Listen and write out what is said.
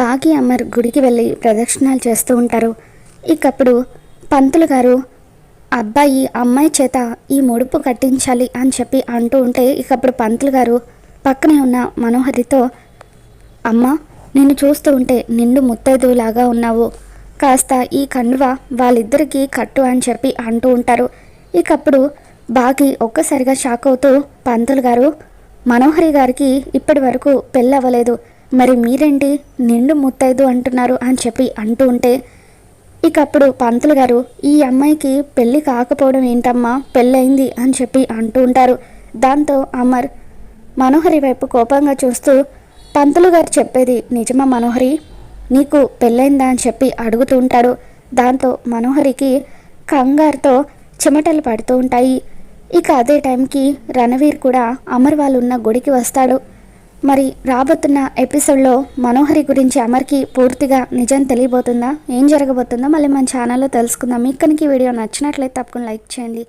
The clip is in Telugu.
బాగి అమర్ గుడికి వెళ్ళి ప్రదక్షిణాలు చేస్తూ ఉంటారు. ఇకప్పుడు పంతులు గారు అబ్బాయి అమ్మాయి చేత ఈ ముడుపు కట్టించాలి అని చెప్పి అంటూ ఉంటే ఇకప్పుడు పంతులు గారు పక్కనే ఉన్న మనోహరితో అమ్మ నిన్ను చూస్తూ ఉంటే నిండు ముత్తైదువులాగా ఉన్నావు. కాస్త ఈ కండువ వాళ్ళిద్దరికీ కట్టు అని చెప్పి అంటూ ఉంటారు. ఇకప్పుడు బాగి ఒక్కసారిగా షాక్ అవుతూ పంతులు గారు మనోహరి గారికి ఇప్పటి వరకు పెళ్ళవ్వలేదు మరి మీరేంటి నిండు ముత్తైదు అంటున్నారు అని చెప్పి అంటూ ఉంటే ఇక అప్పుడు పంతులు గారు ఈ అమ్మాయికి పెళ్ళి కాకపోవడం ఏంటమ్మా? పెళ్ళయింది అని చెప్పి అంటూ ఉంటారు. దాంతో అమర్ మనోహరి వైపు కోపంగా చూస్తూ పంతులు గారు చెప్పేది నిజమా మనోహరి? నీకు పెళ్ళైందా అని చెప్పి అడుగుతూ ఉంటాడు. దాంతో మనోహరికి కంగారుతో చెమటలు పడుతూ ఉంటాయి. ఇక అదే టైంకి రణవీర్ కూడా అమర్ వాళ్ళు ఉన్న గుడికి వస్తాడు. మరి రాబోతున్న ఎపిసోడ్లో మనోహరి గురించి అమర్కి పూర్తిగా నిజం తెలియబోతుందా? ఏం జరగబోతుందో మళ్ళీ మన ఛానల్లో తెలుసుకుందాం. మీకు కనుక ఈ వీడియో నచ్చినట్లయితే తప్పకుండా లైక్ చేయండి.